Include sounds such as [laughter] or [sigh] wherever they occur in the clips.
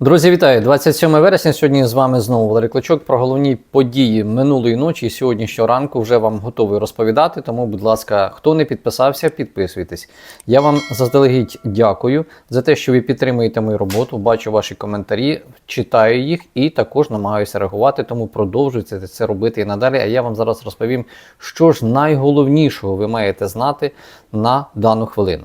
Друзі, вітаю! 27 вересня. Сьогодні з вами знову Валерій Клочок про головні події минулої ночі і сьогоднішнього ранку вже вам готовий розповідати. Тому, будь ласка, хто не підписався, підписуйтесь. Я вам заздалегідь дякую за те, що ви підтримуєте мою роботу. Бачу ваші коментарі, читаю їх і також намагаюся реагувати. Тому продовжуйте це робити і надалі. А я вам зараз розповім, що ж найголовнішого ви маєте знати на дану хвилину.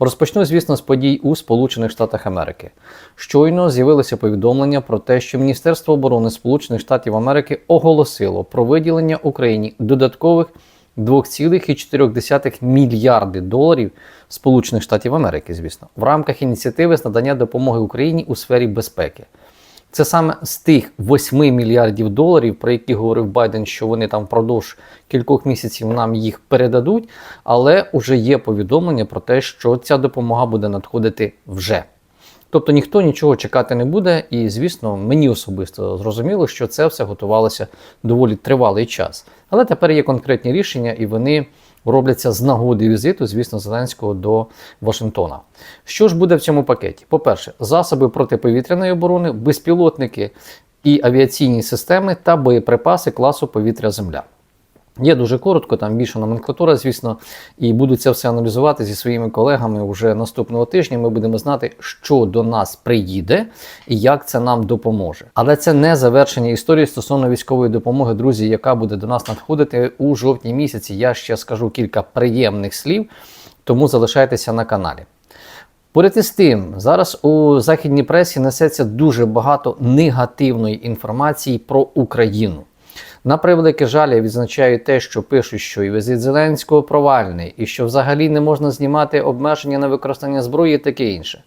Розпочну, звісно, з подій у Сполучених Штатах Америки. Щойно з'явилося повідомлення про те, що Міністерство оборони Сполучених Штатів Америки оголосило про виділення Україні додаткових 2,4 мільярди доларів Сполучених Штатів Америки, звісно, в рамках ініціативи з надання допомоги Україні у сфері безпеки. Це саме з тих 8 мільярдів доларів, про які говорив Байден, що вони там впродовж кількох місяців нам їх передадуть. Але вже є повідомлення про те, що ця допомога буде надходити вже. Тобто ніхто нічого чекати не буде, і, звісно, мені особисто зрозуміло, що це все готувалося доволі тривалий час. Але тепер є конкретні рішення, і вони робляться з нагоди візиту, звісно, Зеленського до Вашингтона. Що ж буде в цьому пакеті? По-перше, засоби протиповітряної оборони, безпілотники і авіаційні системи та боєприпаси класу повітря-Земля. Є дуже коротко, там більше номенклатура, звісно, і буду це все аналізувати зі своїми колегами вже наступного тижня. Ми будемо знати, що до нас приїде і як це нам допоможе. Але це не завершення історії стосовно військової допомоги, друзі, яка буде до нас надходити у жовтні місяці. Я ще скажу кілька приємних слів, тому залишайтеся на каналі. Поряд із тим, зараз у західній пресі несеться дуже багато негативної інформації про Україну. На превеликий жаль, я відзначаю те, що пишуть, що і візит Зеленського провальний, і що взагалі не можна знімати обмеження на використання зброї і таке інше.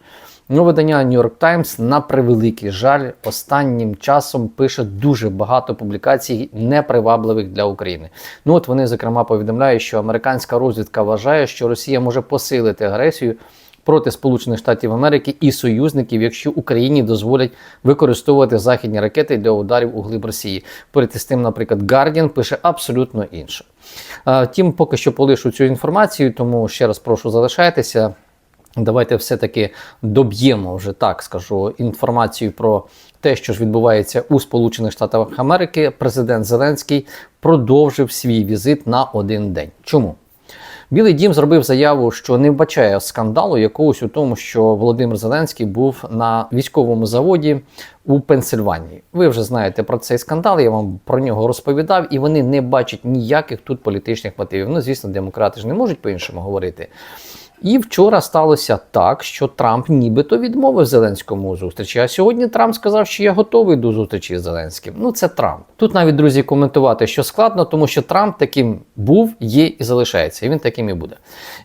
Ну, видання New York Times, на превеликий жаль, останнім часом пише дуже багато публікацій непривабливих для України. Ну от вони, зокрема, повідомляють, що американська розвідка вважає, що Росія може посилити агресію проти Сполучених Штатів Америки і союзників, якщо Україні дозволять використовувати західні ракети для ударів у глиб Росії. Поряд із тим, наприклад, Guardian пише абсолютно інше. Втім, поки що полишу цю інформацію, тому ще раз прошу залишайтеся. Давайте все-таки доб'ємо вже так скажу інформацію про те, що ж відбувається у Сполучених Штатах Америки. Президент Зеленський продовжив свій візит на один день. Чому? Білий дім зробив заяву, що не вбачає скандалу якогось у тому, що Володимир Зеленський був на військовому заводі у Пенсильванії. Ви вже знаєте про цей скандал. Я вам про нього розповідав, і вони не бачать ніяких тут політичних мотивів. Ну, звісно, демократи ж не можуть по-іншому говорити. І вчора сталося так, що Трамп нібито відмовив Зеленському зустрічі. А сьогодні Трамп сказав, що я готовий до зустрічі з Зеленським. Ну це Трамп. Тут навіть друзі коментувати, що складно, тому що Трамп таким був, є і залишається. І він таким і буде.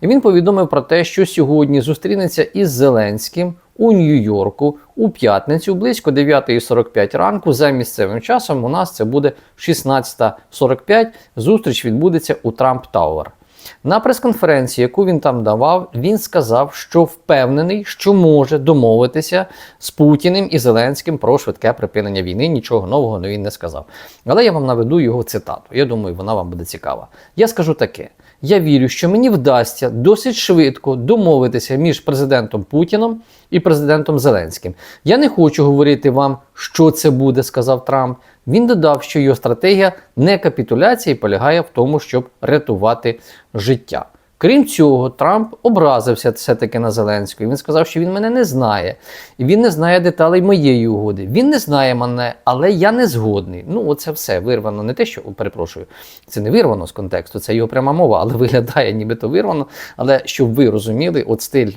І він повідомив про те, що сьогодні зустрінеться із Зеленським. У Нью-Йорку у п'ятницю близько 9.45 ранку за місцевим часом у нас це буде 16.45. Зустріч відбудеться у Трамп Тауер. На прес-конференції, яку він там давав, він сказав, що впевнений, що може домовитися з Путіним і Зеленським про швидке припинення війни. Нічого нового він не сказав. Але я вам наведу його цитату. Я думаю, вона вам буде цікава. Я скажу таке: я вірю, що мені вдасться досить швидко домовитися між президентом Путіном і президентом Зеленським. Я не хочу говорити вам, що це буде, сказав Трамп. Він додав, що його стратегія не капітуляції полягає в тому, щоб рятувати життя. Крім цього, Трамп образився все-таки на Зеленського. Він сказав, що він мене не знає, і він не знає деталей моєї угоди. Він не знає мене, але я не згодний. Ну, оце все вирвано. Не те, що перепрошую, це не вирвано з контексту, це його пряма мова, але [laughs] виглядає, нібито вирвано. Але щоб ви розуміли, от стиль.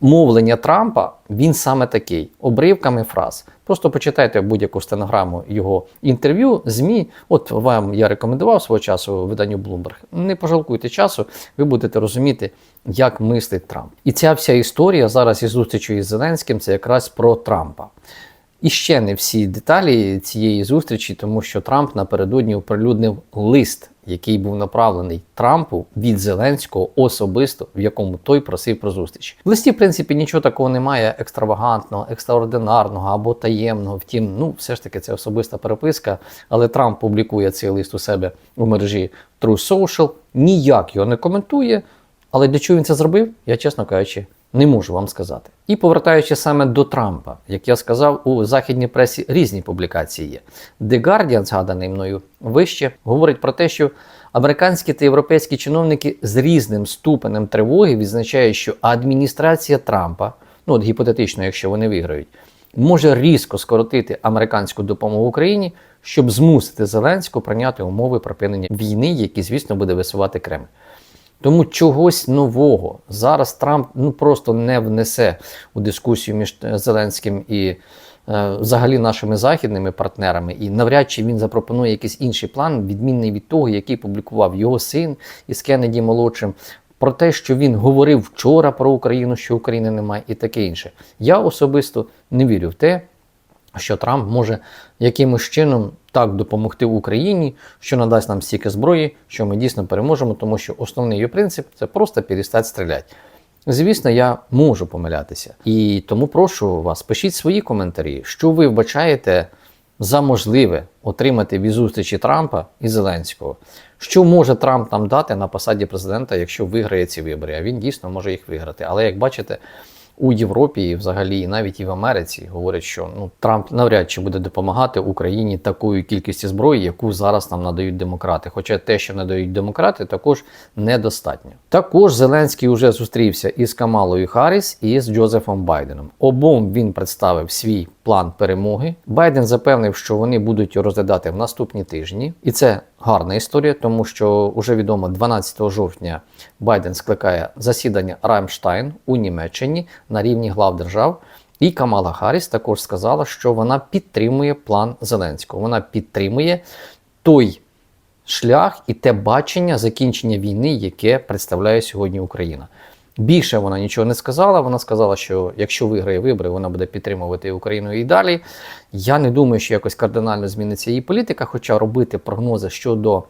Мовлення Трампа він саме такий обривками фраз. Просто почитайте будь-яку стенограму його інтерв'ю, ЗМІ. От вам я рекомендував свого часу виданню Bloomberg. Не пожалкуйте часу, ви будете розуміти, як мислить Трамп. І ця вся історія зараз із зустрічю із Зеленським це якраз про Трампа. І ще не всі деталі цієї зустрічі, тому що Трамп напередодні оприлюднив лист, який був направлений Трампу від Зеленського особисто, в якому той просив про зустріч. В листі, в принципі, нічого такого немає екстравагантного, екстраординарного або таємного. Втім, ну все ж таки це особиста переписка. Але Трамп публікує цей лист у себе у мережі True Social, ніяк його не коментує. Але для чого він це зробив, я чесно кажучи, Не можу вам сказати. І повертаючись саме до Трампа, як я сказав, у західній пресі різні публікації є. The Guardian, згаданий мною вище, говорить про те, що американські та європейські чиновники з різним ступенем тривоги відзначають, що адміністрація Трампа, ну от гіпотетично, якщо вони виграють, може різко скоротити американську допомогу Україні, щоб змусити Зеленського прийняти умови припинення війни, які, звісно, буде висувати Кремль. Тому чогось нового зараз Трамп ну просто не внесе у дискусію між е, Зеленським і е, взагалі нашими західними партнерами, і навряд чи він запропонує якийсь інший план, відмінний від того, який публікував його син із Кеннеді молодшим. Про те, що він говорив вчора про Україну, що України немає, і таке інше. Я особисто не вірю в те, що Трамп може якимось чином так допомогти Україні, що надасть нам стільки зброї, що ми дійсно переможемо, тому що основний її принцип це просто перестати стріляти. Звісно, я можу помилятися. І тому прошу вас, пишіть свої коментарі, що ви вбачаєте за можливе отримати від зустрічі Трампа і Зеленського. Що може Трамп нам дати на посаді президента, якщо виграє ці вибори? А він дійсно може їх виграти. Але як бачите, у Європі, і взагалі, і навіть і в Америці говорять, що ну Трамп навряд чи буде допомагати Україні такою кількістю зброї, яку зараз нам надають демократи. Хоча те, що надають демократи, також недостатньо. Також Зеленський вже зустрівся із Камалою Харріс і з Джозефом Байденом. Обом він представив свій план перемоги. Байден запевнив, що вони будуть розглядати в наступні тижні, і це гарна історія, тому що вже відомо 12 жовтня Байден скликає засідання Рамштайн у Німеччині на рівні глав держав. І Камала Харріс також сказала, що вона підтримує план Зеленського. Вона підтримує той шлях і те бачення закінчення війни, яке представляє сьогодні Україна. Більше вона нічого не сказала. Вона сказала, що якщо виграє вибори, вона буде підтримувати Україну і далі. Я не думаю, що якось кардинально зміниться її політика, хоча робити прогнози щодо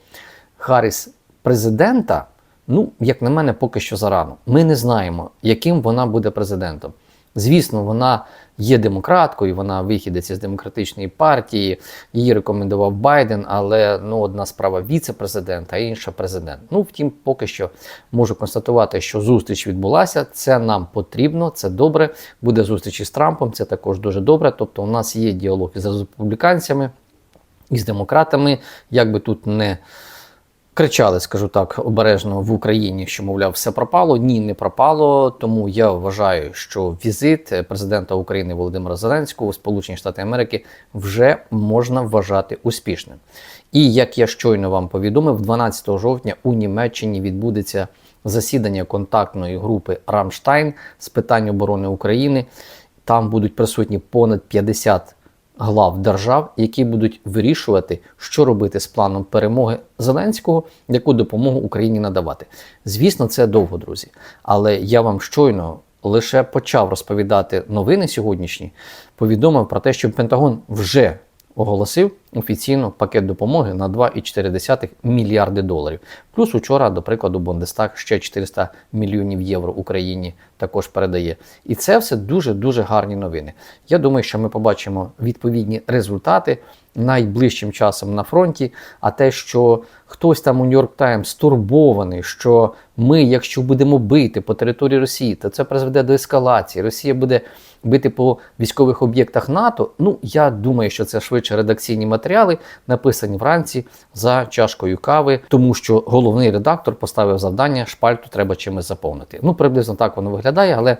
Харріс президента, ну, як на мене, поки що зарано. Ми не знаємо, яким вона буде президентом. Звісно, вона є демократкою, вона вихідець із демократичної партії, її рекомендував Байден, але ну, одна справа віце-президент, а інша президент. Ну, втім, поки що можу констатувати, що зустріч відбулася. Це нам потрібно, це добре. Буде зустріч із Трампом, це також дуже добре. Тобто, у нас є діалог із республіканцями, із демократами, як би тут не. Кричали, скажу так, обережно в Україні, що мовляв, все пропало. Ні, не пропало. Тому я вважаю, що візит президента України Володимира Зеленського у Сполучені Штати Америки вже можна вважати успішним. І як я щойно вам повідомив, 12 жовтня у Німеччині відбудеться засідання контактної групи Рамштайн з питань оборони України. Там будуть присутні понад 50 глав держав, які будуть вирішувати, що робити з планом перемоги Зеленського, яку допомогу Україні надавати. Звісно, це довго, друзі. Але я вам щойно лише почав розповідати новини сьогоднішні, повідомив про те, що Пентагон вже оголосив офіційно пакет допомоги на 2,4 мільярди доларів. Плюс учора, до прикладу, Бондестаг ще 400 мільйонів євро Україні також передає. І це все дуже дуже гарні новини. Я думаю, що ми побачимо відповідні результати найближчим часом на фронті. А те, що хтось там у Нью-Йорк Таймс стурбований, що ми, якщо будемо бити по території Росії, то це призведе до ескалації. Росія буде бити по військових об'єктах НАТО. Ну я думаю, що це швидше редакційні матеріали, написані вранці за чашкою кави, тому що головний редактор поставив завдання, шпальту треба чимось заповнити. Ну, приблизно так воно виглядає, але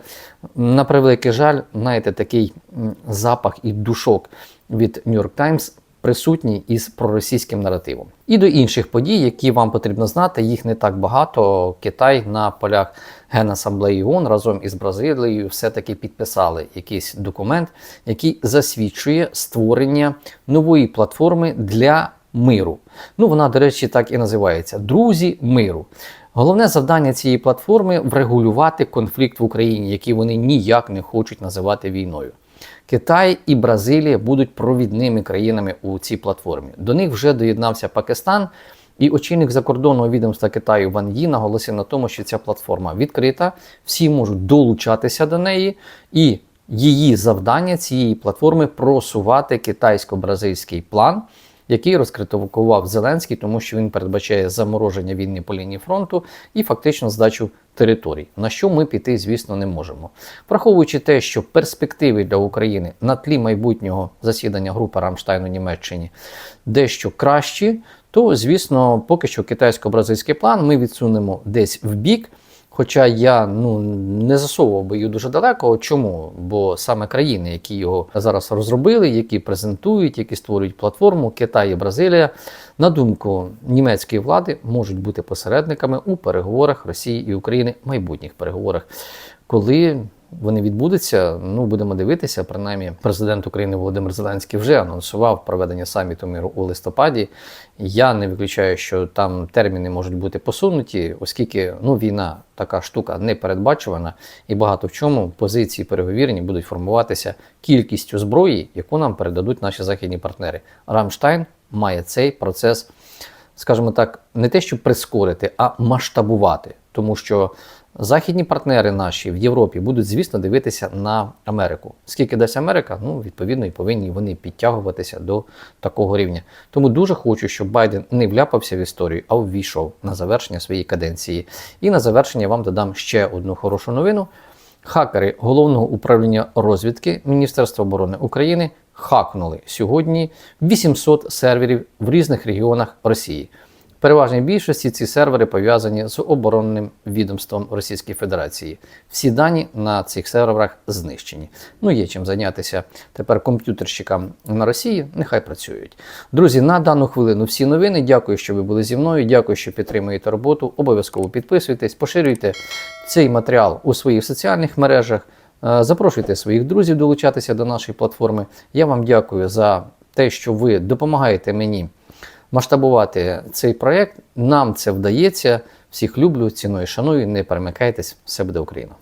на превеликий жаль, знаєте, такий запах і душок від New York Times присутній із проросійським наративом. І до інших подій, які вам потрібно знати, їх не так багато. Китай на полях Генасамблеї ООН разом із Бразилією все-таки підписали якийсь документ, який засвідчує створення нової платформи для миру. Ну, вона, до речі, так і називається Друзі миру. Головне завдання цієї платформи врегулювати конфлікт в Україні, який вони ніяк не хочуть називати війною. Китай і Бразилія будуть провідними країнами у цій платформі. До них вже доєднався Пакистан. І очільник закордонного відомства Китаю Ван Ї наголосив на тому, що ця платформа відкрита, всі можуть долучатися до неї, і її завдання цієї платформи просувати китайсько-бразильський план який розкритикував Зеленський, тому що він передбачає замороження війни по лінії фронту і фактично здачу територій, на що ми піти, звісно, не можемо. Враховуючи те, що перспективи для України на тлі майбутнього засідання групи Рамштайн у Німеччині дещо кращі, то звісно, поки що китайсько-бразильський план ми відсунемо десь в бік. Хоча я ну не засовував би її дуже далеко. Чому? Бо саме країни, які його зараз розробили, які презентують, які створюють платформу, Китай і Бразилія, на думку німецької влади, можуть бути посередниками у переговорах Росії і України, майбутніх переговорах, коли вони відбудуться. Ну будемо дивитися. Принаймні, президент України Володимир Зеленський вже анонсував проведення саміту миру у листопаді. Я не виключаю, що там терміни можуть бути посунуті, оскільки ну війна така штука непередбачувана, і багато в чому позиції переговірні будуть формуватися кількістю зброї, яку нам передадуть наші західні партнери. Рамштайн має цей процес, скажімо так, не те, щоб прискорити, а масштабувати, тому що. Західні партнери наші в Європі будуть, звісно, дивитися на Америку. Скільки дасть Америка, ну відповідно і повинні вони підтягуватися до такого рівня. Тому дуже хочу, щоб Байден не вляпався в історію, а ввійшов на завершення своєї каденції. І на завершення вам додам ще одну хорошу новину. Хакери головного управління розвідки Міністерства оборони України хакнули сьогодні 800 серверів в різних регіонах Росії. Переважній більшості ці сервери пов'язані з оборонним відомством Російської Федерації. Всі дані на цих серверах знищені. Ну є чим зайнятися тепер комп'ютерщикам на Росії. Нехай працюють. Друзі, на дану хвилину всі новини. Дякую, що ви були зі мною. Дякую, що підтримуєте роботу. Обов'язково підписуйтесь, поширюйте цей матеріал у своїх соціальних мережах. Е, Запрошуйте своїх друзів долучатися до нашої платформи. Я вам дякую за те, що ви допомагаєте мені масштабувати цей проєкт. Нам це вдається. Всіх люблю, ціную, шаную. Не перемикайтесь, все буде Україна.